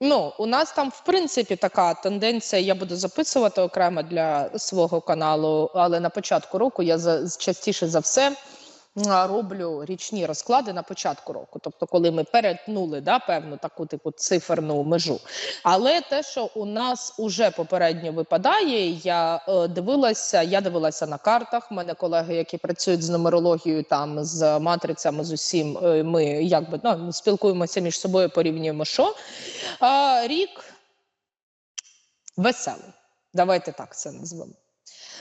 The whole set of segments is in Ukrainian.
Ну, у нас там, в принципі, така тенденція. Я буду записувати окремо для свого каналу, але на початку року я за частіше за все роблю річні розклади на початку року, тобто, коли ми перетнули да, певну таку типу циферну межу. Але те, що у нас уже попередньо випадає, я е, дивилася, я дивилася на картах. У мене колеги, які працюють з нумерологією, там з матрицями, з усім, е, ми якби ну, спілкуємося між собою, порівнюємо, що а, рік веселий. Давайте так це назвемо.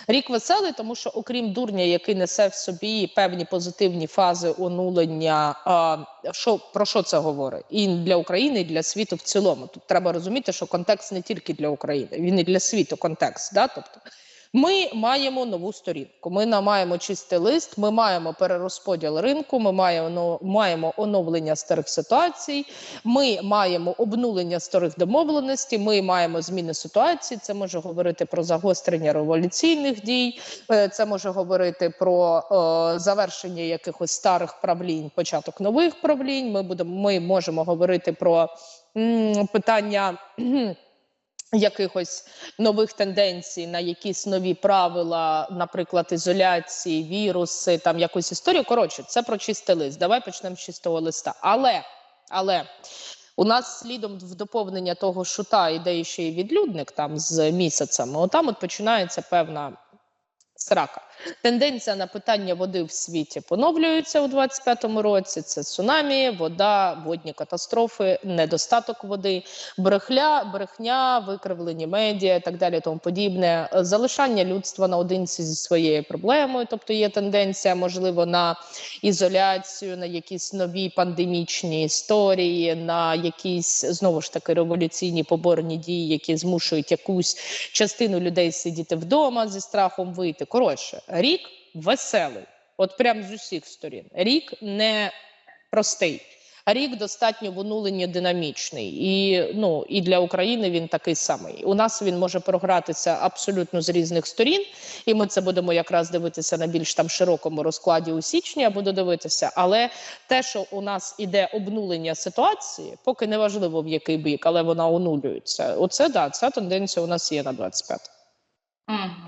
Рік веселий, тому що окрім дурня, який несе в собі певні позитивні фази онулення, а, що про що це говорить? І для України, і для світу в цілому. Тут треба розуміти, що контекст не тільки для України, він і для світу контекст. Да? Тобто, ми маємо нову сторінку. Ми маємо чистий лист. Ми маємо перерозподіл ринку. Ми маємо маємо оновлення старих ситуацій. Ми маємо обнулення старих домовленостей. Ми маємо зміни ситуації. Це може говорити про загострення революційних дій. е, Це може говорити про е, завершення якихось старих правлінь, початок нових правлінь. Ми будемо. Ми можемо говорити про м, питання. Якихось нових тенденцій на якісь нові правила, наприклад, ізоляції, віруси, там якусь історію. Коротше, це про чистий лист. Давай почнемо з чистого листа. Але, але у нас слідом в доповнення того шута іде ще й відлюдник там з місяцями. Отам от починається певна срака. Тенденція на питання води в світі поновлюється у 25-му році. Це цунамі, вода, водні катастрофи, недостаток води, брехля, брехня, викривлені медіа і так далі. Тому подібне. Залишання людства наодинці зі своєю проблемою. Тобто є тенденція, можливо, на ізоляцію, на якісь нові пандемічні історії, на якісь знову ж таки революційні поборні дії, які змушують якусь частину людей сидіти вдома зі страхом вийти. Коротше, рік веселий, от прям з усіх сторін. Рік не простий. Рік достатньо в онуленні динамічний, і ну і для України він такий самий. У нас він може програтися абсолютно з різних сторін, і ми це будемо якраз дивитися на більш там широкому розкладі у січні. Я буду дивитися. Але те, що у нас іде обнулення ситуації, поки не важливо в який бік, але вона онулюється. Оце да, ця тенденція у нас є на 25. Мгм.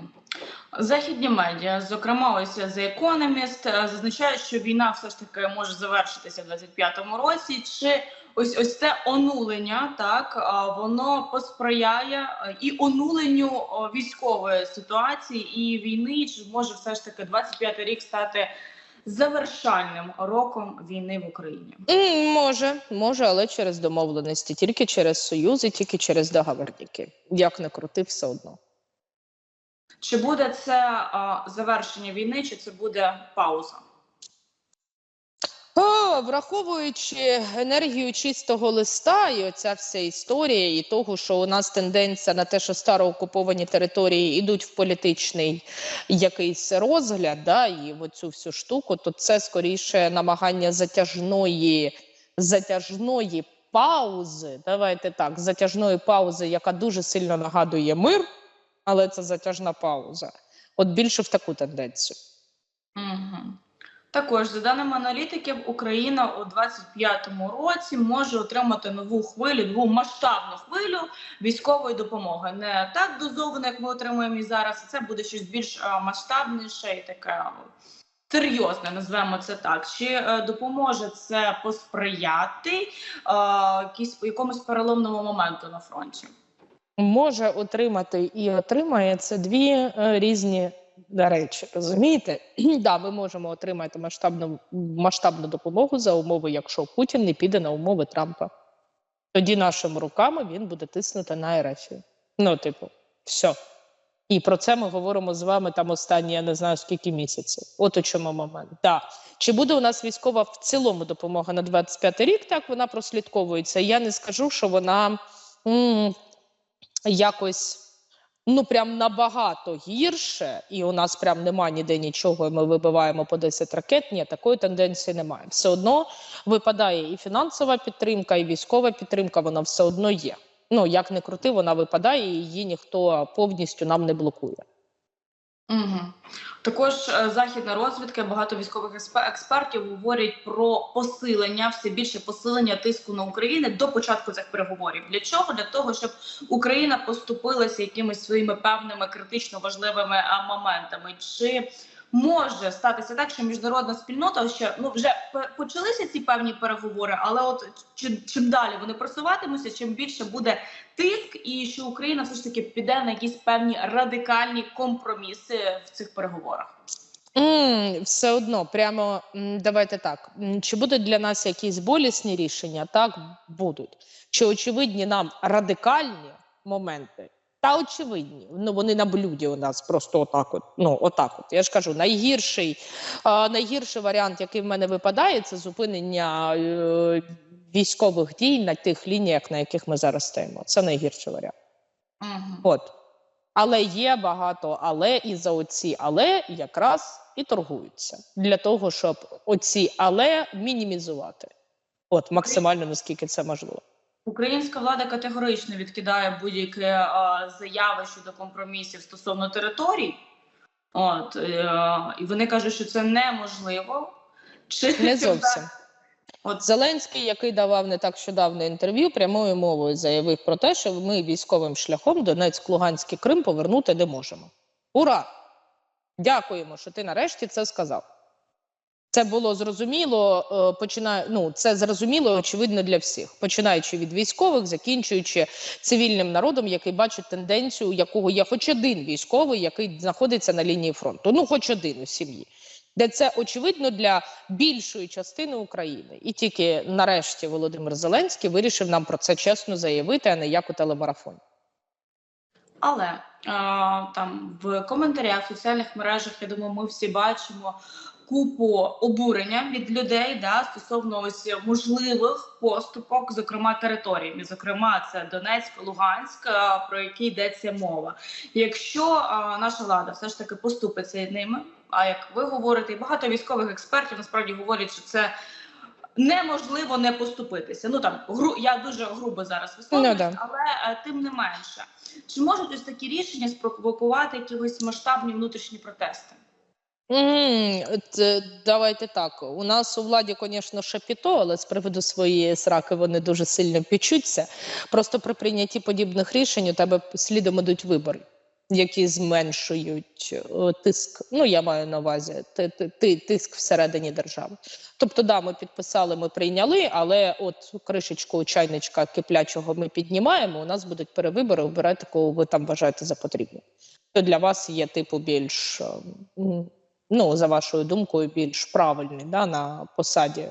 Західні медіа, зокрема, ось The Economist, е, зазначають, що війна все ж таки може завершитися в 25-му році. Чи ось ось це онулення, так воно посприяє е, і онуленню військової ситуації і війни? Чи може все ж таки 25-й рік стати завершальним роком війни в Україні? Може, може, але через домовленості, тільки через союзи, тільки через договорники. Як не крути, все одно. Чи буде це завершення війни, чи це буде пауза? О, враховуючи енергію чистого листа, і оця вся історія, і того, що у нас тенденція на те, що староокуповані території йдуть в політичний якийсь розгляд, да, і в оцю всю штуку, то це скоріше намагання затяжної, затяжної паузи. Давайте так, затяжної паузи, яка дуже сильно нагадує мир, але це затяжна пауза. От більше в таку тенденцію. Угу. Також, за даними аналітиків, Україна у 25-му році може отримати нову хвилю, нову масштабну хвилю військової допомоги. Не так дозовано, як ми отримуємо і зараз. Це буде щось більш масштабніше і таке серйозне, назвемо це так. Чи е, допоможе це посприяти е, якомусь переломному моменту на фронті? Може отримати і отримає це дві е, різні речі. Розумієте? да, ми можемо отримати масштабну масштабну допомогу за умови, якщо Путін не піде на умови Трампа. Тоді нашими руками він буде тиснути на РФ. Ну, типу, все. І про це ми говоримо з вами там останні, я не знаю скільки місяців. От у чому момент. Да. Чи буде у нас військова в цілому допомога на 25 рік? Так вона прослідковується. Я не скажу, що вона м, якось ну прям набагато гірше, і у нас прям нема ніде нічого. і Ми вибиваємо по 10 ракет. Ні, такої тенденції немає. Все одно випадає і фінансова підтримка, і військова підтримка. Вона все одно є. Ну як не крути, вона випадає, і її ніхто повністю нам не блокує. Угу. Також е, західна розвідка, багато військових експертів говорять про посилення, все більше посилення тиску на Україну до початку цих переговорів. Для чого? Для того, щоб Україна поступилася якимись своїми певними критично важливими моментами. Чи може статися так, що міжнародна спільнота ще ну вже почалися ці певні переговори, але от чи, чим далі вони просуватимуться, чим більше буде тиск, і що Україна все ж таки піде на якісь певні радикальні компроміси в цих переговорах. М, все одно, прямо давайте так. Чи будуть для нас якісь болісні рішення? Так, будуть. Чи очевидні нам радикальні моменти? Та очевидні. Ну вони на блюді у нас просто отак. От, ну, отак. От. Я ж кажу, найгірший, а, найгірший варіант, який в мене випадає, це зупинення е, військових дій на тих лініях, на яких ми зараз стоїмо. Це найгірший варіант. Угу. От. Але є багато але і за оці але якраз і торгуються для того, щоб оці але мінімізувати. От максимально наскільки це можливо. Українська влада категорично відкидає будь-які а, заяви щодо компромісів стосовно територій. От е, і вони кажуть, що це неможливо. Чи Не зовсім. От Зеленський, який давав не так щодавно інтерв'ю, прямою мовою заявив про те, що ми військовим шляхом Донецьк, Луганськ і Крим повернути не можемо. Ура! Дякуємо, що ти нарешті це сказав. Це було зрозуміло, е, починає, ну, це зрозуміло, очевидно для всіх, починаючи від військових, закінчуючи цивільним народом, який бачить тенденцію, якого є хоч один військовий, який знаходиться на лінії фронту. Ну, хоч один у сім'ї. Де це очевидно для більшої частини України, і тільки нарешті Володимир Зеленський вирішив нам про це чесно заявити, а не як у телемарафоні. Але е, там в коментарях в соціальних мережах, я думаю, ми всі бачимо купу обурення від людей да, стосовно ось можливих поступок, зокрема територій. І, зокрема, це Донецьк, Луганськ, е, про які йдеться мова. Якщо е, наша влада все ж таки поступиться ними, а як ви говорите, і багато військових експертів насправді говорять, що це. Неможливо не поступитися. Ну там гру я дуже грубо зараз висловлююсь, Ну, да. але е, тим не менше, чи можуть ось такі рішення спровокувати якісь масштабні внутрішні протести? М, це- давайте так. У нас у владі, звісно, шапіто, але з приводу своєї сраки вони дуже сильно пічуться. Просто при прийнятті подібних рішень у тебе слідом ідуть вибори, які зменшують е, тиск. Ну, я маю на увазі ти- ти- ти- тиск всередині держави. Тобто, да, ми підписали, ми прийняли, але от кришечку чайничка киплячого ми піднімаємо. У нас будуть перевибори, обирайте, кого ви там вважаєте за потрібне. Для вас є типу більш. е, м, ну, за вашою думкою, більш правильний да, на посаді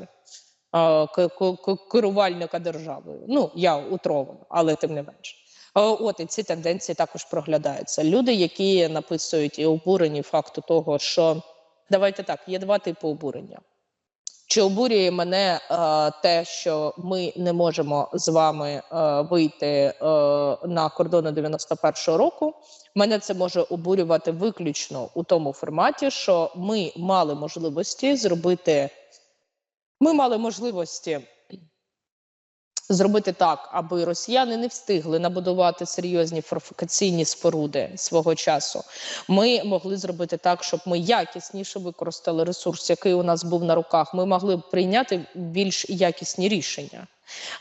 керувальника державою. Ну, я утровано, але тим не менше. От і ці тенденції також проглядаються. Люди, які написують і обурені факту того, що давайте так, є два типи обурення. Чи обурює мене е, те, що ми не можемо з вами е, вийти е, на кордони 91-го року? Мене це може обурювати виключно у тому форматі, що ми мали можливості зробити. Ми мали можливості зробити так, аби росіяни не встигли набудувати серйозні фортифікаційні споруди свого часу. Ми могли зробити так, щоб ми якісніше використали ресурс, який у нас був на руках. Ми могли б прийняти більш якісні рішення,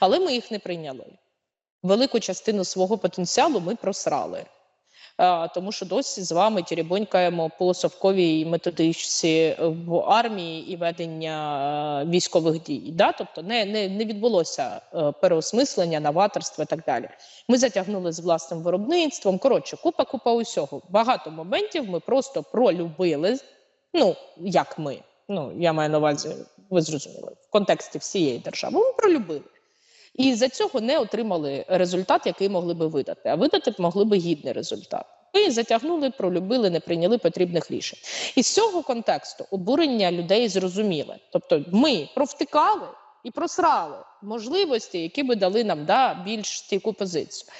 але ми їх не прийняли. Велику частину свого потенціалу ми просрали. Тому що досі з вами тірібонькаємо по совковій методичці в армії і ведення е, військових дій. Да? Тобто не, не, не відбулося е, переосмислення, новаторства і так далі. Ми затягнули з власним виробництвом. Коротше, купа, купа усього. Багато моментів ми просто пролюбили. Ну, як ми. Ну, я маю на увазі, ви зрозуміли, в контексті всієї держави. Ми пролюбили. І за цього не отримали результат, який могли би видати. А видати могли би гідний результат. Ми затягнули, пролюбили, не прийняли потрібних рішень. І з цього контексту обурення людей зрозуміле. Тобто, ми провтикали і просрали можливості, які би дали нам да, більш стійку позицію.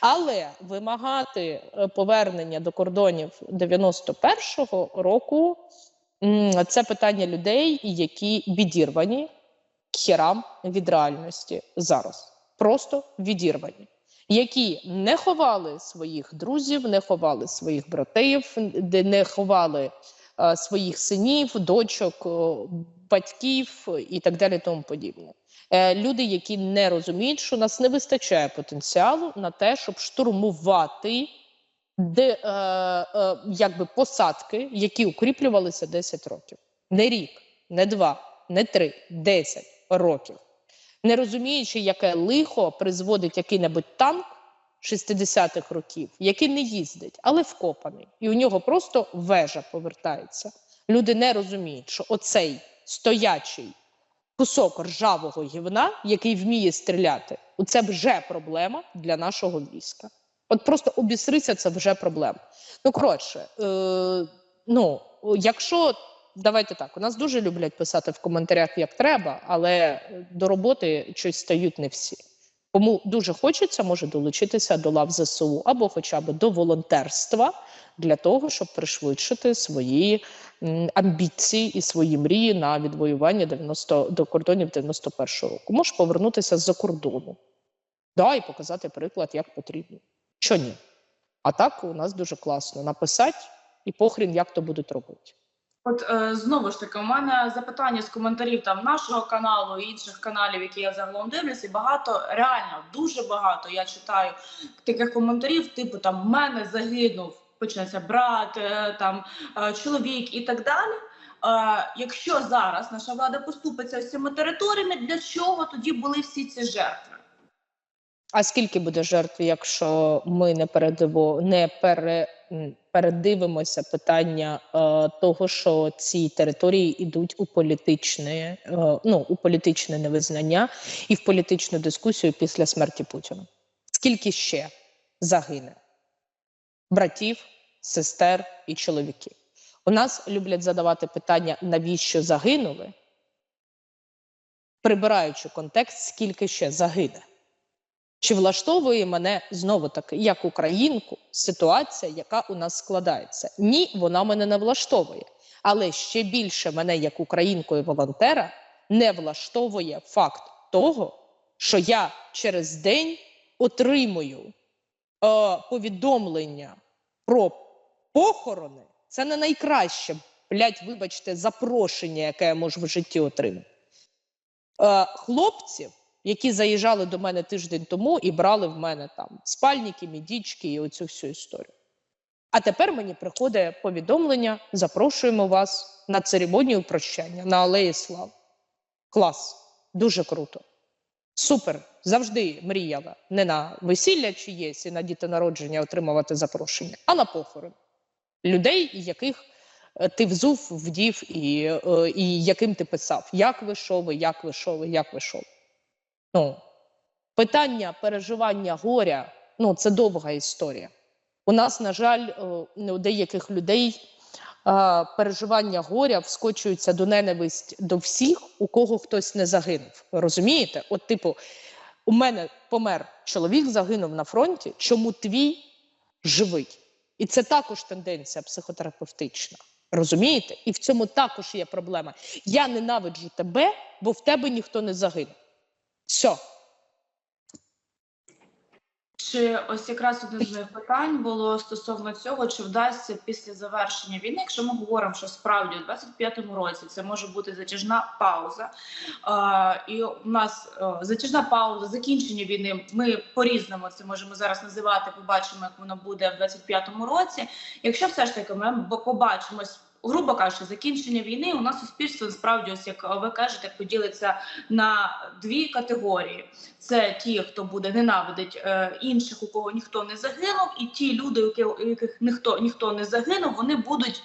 Але вимагати е, повернення до кордонів 91-го року це питання людей, які відірвані херам від реальності зараз. Просто відірвані. які не ховали своїх друзів, не ховали своїх братів, де не ховали е, своїх синів, дочок, о, батьків і так далі. Тому подібне. Е, люди, які не розуміють, що нас не вистачає потенціалу на те, щоб штурмувати де, е, е, якби посадки, які укріплювалися 10 років. Не рік, не два, не три, 10 років. Не розуміючи, яке лихо призводить який-небудь танк 60-х років, який не їздить, але вкопаний, і у нього просто вежа повертається. Люди не розуміють, що оцей стоячий кусок ржавого гівна, який вміє стріляти, це вже проблема для нашого війська. От просто обісрися, це вже проблема. Ну коротше, е, ну якщо давайте так, у нас дуже люблять писати в коментарях, як треба, але до роботи щось стають не всі. Кому дуже хочеться, може долучитися до лав ЗСУ або хоча б до волонтерства для того, щоб пришвидшити свої амбіції і свої мрії на відвоювання 90, до кордонів 91-го року. Можеш повернутися з-за кордону. Да, і показати приклад, як потрібно. Що ні? А так у нас дуже класно написати і похрін, як то будуть робити. От е, знову ж таки, у мене запитання з коментарів там нашого каналу і інших каналів, які я загалом дивлюся, і багато реально дуже багато я читаю таких коментарів, типу там в мене загинув, почнеться брат, е, там е, чоловік і так далі. Е, якщо зараз наша влада поступиться ось цими територіями, для чого тоді були всі ці жертви? А скільки буде жертв, якщо ми не передиво не пере, передивимося питання е, того, що ці території йдуть у політичне, е, ну у політичне невизнання і в політичну дискусію після смерті Путіна? Скільки ще загине братів, сестер і чоловіків? У нас люблять задавати питання, навіщо загинули, прибираючи контекст, скільки ще загине. Чи влаштовує мене знову таки як українку ситуація, яка у нас складається? Ні, вона мене не влаштовує. Але ще більше мене, як українку і волонтера, не влаштовує факт того, що я через день отримую е, повідомлення про похорони. Це не найкраще, блядь, вибачте, запрошення, яке я можу в житті отримати. Е, хлопців, які заїжджали до мене тиждень тому і брали в мене там спальники, мідічки і оцю всю історію. А тепер мені приходить повідомлення: запрошуємо вас на церемонію прощання на Алеї Слав. Клас, дуже круто. Супер. Завжди мріяла не на весілля чиєсь і на дітонародження отримувати запрошення, а на похорон людей, яких е, ти взув, вдів і, е, і яким ти писав, як ви що ви, як ви що ви, як ви що ви. Ну, питання переживання горя ну, це довга історія. У нас, на жаль, е, у деяких людей е, переживання горя вскочуються до ненависть до всіх, у кого хтось не загинув. Розумієте? От, типу, у мене помер чоловік, загинув на фронті, чому твій живий? І це також тенденція психотерапевтична. Розумієте? І в цьому також є проблема. Я ненавиджу тебе, бо в тебе ніхто не загинув. Все. Чи ось якраз одне з моїх питань було стосовно цього, чи вдасться після завершення війни, якщо ми говоримо, що справді у 25-му році це може бути затяжна пауза, і у нас е, затяжна пауза, закінчення війни. Ми по-різному це можемо зараз називати. Побачимо, як воно буде в 25-му році. Якщо все ж таки ми побачимось. Грубо кажучи, закінчення війни у нас суспільство насправді, ось як ви кажете, поділиться на дві категорії: це ті, хто буде ненавидить е, інших, у кого ніхто не загинув, і ті люди, у яких, ніхто ніхто не загинув, вони будуть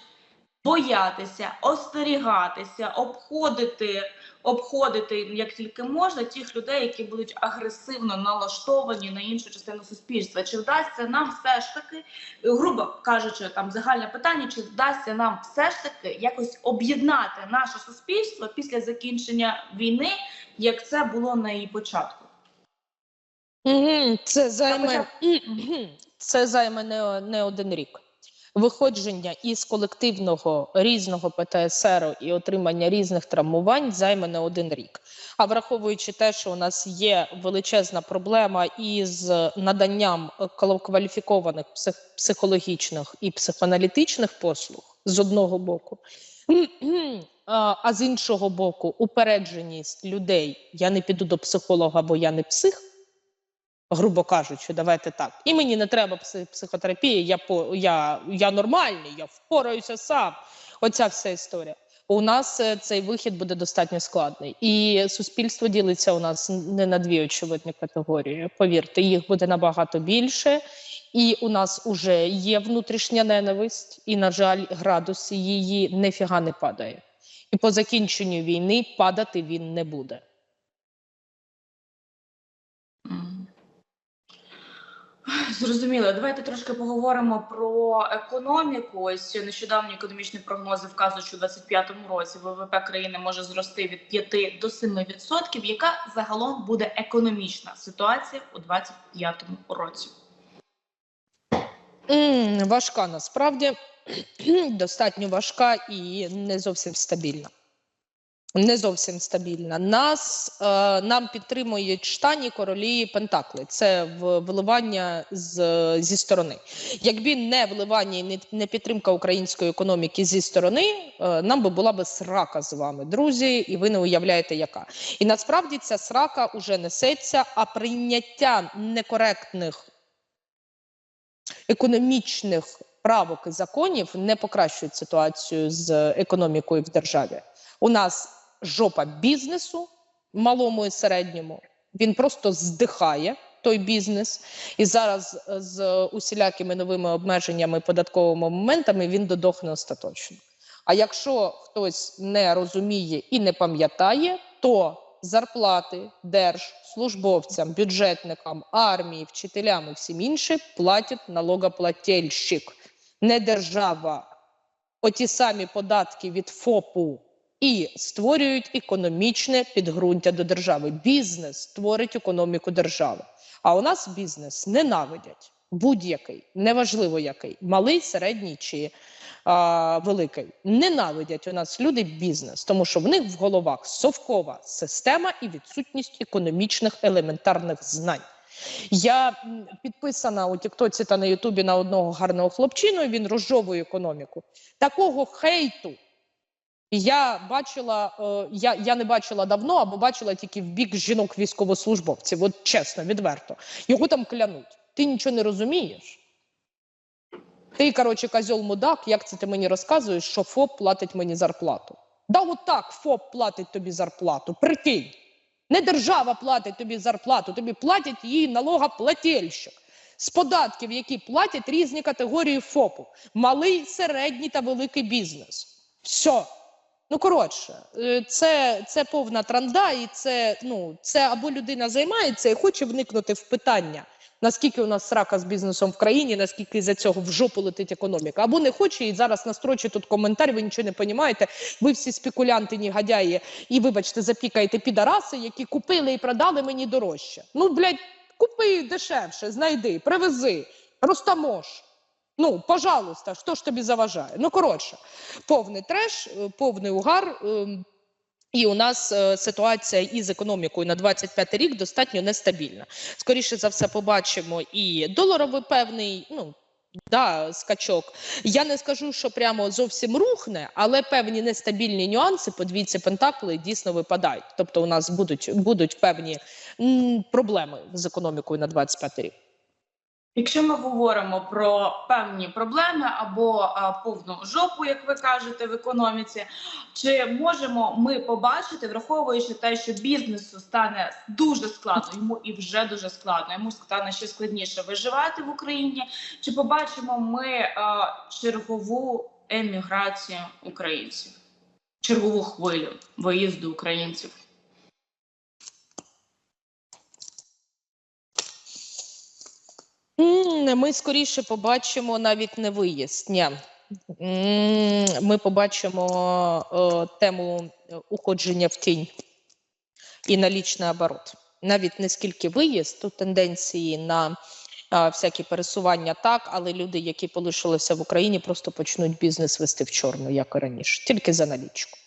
боятися, остерігатися, обходити, обходити як тільки можна тих людей, які будуть агресивно налаштовані на іншу частину суспільства. Чи вдасться нам все ж таки, грубо кажучи, там загальне питання, чи вдасться нам все ж таки якось об'єднати наше суспільство після закінчення війни, як це було на її початку? Це займе, це займе не, не один рік. Виходження із колективного різного ПТСР і отримання різних травмувань займе не один рік. А враховуючи те, що у нас є величезна проблема із наданням кваліфікованих психологічних і психоаналітичних послуг з одного боку, а з іншого боку, упередженість людей: я не піду до психолога, бо я не псих. Грубо кажучи, давайте так. І мені не треба психотерапії, я, по, я, я нормальний, я впораюся сам. Оця вся історія. У нас е, цей вихід буде достатньо складний. І суспільство ділиться у нас не на дві очевидні категорії. Повірте, їх буде набагато більше. І у нас уже є внутрішня ненависть, і, на жаль, градус її нефіга не падає. І по закінченню війни падати він не буде. Зрозуміло, давайте трошки поговоримо про економіку. Ось нещодавні економічні прогнози вказують, що у 2025 році ВВП країни може зрости від 5 до 7 відсотків. Яка загалом буде економічна ситуація у 2025 році? Важка насправді достатньо важка і не зовсім стабільна. Не зовсім стабільна. Нас е, нам підтримують штані королі Пентакли. Це вливання з, зі сторони. Якби не вливання і не, не підтримка української економіки зі сторони, е, нам би була би срака з вами, друзі, і ви не уявляєте, яка. І насправді ця срака уже несеться, а прийняття некоректних економічних правок і законів не покращують ситуацію з економікою в державі. У нас жопа бізнесу, малому і середньому. Він просто здихає. Той бізнес, і зараз е, з усілякими новими обмеженнями, податковими моментами він додохне остаточно. А якщо хтось не розуміє і не пам'ятає, то зарплати держслужбовцям, бюджетникам, армії, вчителям і всім іншим платять налогоплательщик, не держава. Оті самі податки від ФОПу і створюють економічне підґрунтя до держави. Бізнес створить економіку держави. А у нас бізнес ненавидять будь-який, неважливо який, малий, середній чи а, великий. Ненавидять у нас люди бізнес, тому що в них в головах совкова система і відсутність економічних елементарних знань. Я підписана у Тіктоці та на Ютубі на одного гарного хлопчину. Він розжовує економіку. Такого хейту я бачила, е, я, я не бачила давно, або бачила тільки в бік жінок військовослужбовців. От чесно, відверто. Його там клянуть. Ти нічого не розумієш. Ти, коротше, козьол мудак, як це ти мені розказуєш, що ФОП платить мені зарплату? Да, от так ФОП платить тобі зарплату. Прикинь. Не держава платить тобі зарплату, тобі платять її налогоплательщик. З податків, які платять різні категорії ФОПу: малий, середній та великий бізнес. Все. Ну коротше, е, це, це повна транда, і це ну це або людина займається і хоче вникнути в питання, наскільки у нас срака з бізнесом в країні, наскільки за цього в жопу летить економіка, або не хоче і зараз настрочить тут коментар. Ви нічого не розумієте. Ви всі спекулянти, негодяї, і вибачте, запікаєте підараси, які купили і продали мені дорожче. Ну блядь, купи дешевше, знайди, привези, розтамож. Ну, пожалуйста, що ж тобі заважає? Ну, коротше, повний треш, е, повний угар. ем, І у нас е, ситуація із економікою на 25 рік достатньо нестабільна. Скоріше за все, побачимо і доларовий певний, ну. Да, скачок. Я не скажу, що прямо зовсім рухне, але певні нестабільні нюанси по двійці Пентакли дійсно випадають. Тобто, у нас будуть, будуть певні м, проблеми з економікою на 25 рік. Якщо ми говоримо про певні проблеми або а, повну жопу, як ви кажете, в економіці, чи можемо ми побачити, враховуючи те, що бізнесу стане дуже складно, йому і вже дуже складно, йому стане ще складніше виживати в Україні? Чи побачимо ми а, чергову еміграцію українців, чергову хвилю виїзду українців? Ми скоріше побачимо навіть не виїзд. Ні. Ми побачимо е, тему уходження в тінь і налічний оборот. Навіть не скільки виїзд, тут тенденції на а, всякі пересування так, але люди, які полишилися в Україні, просто почнуть бізнес вести в чорну, як і раніше, тільки за налічку.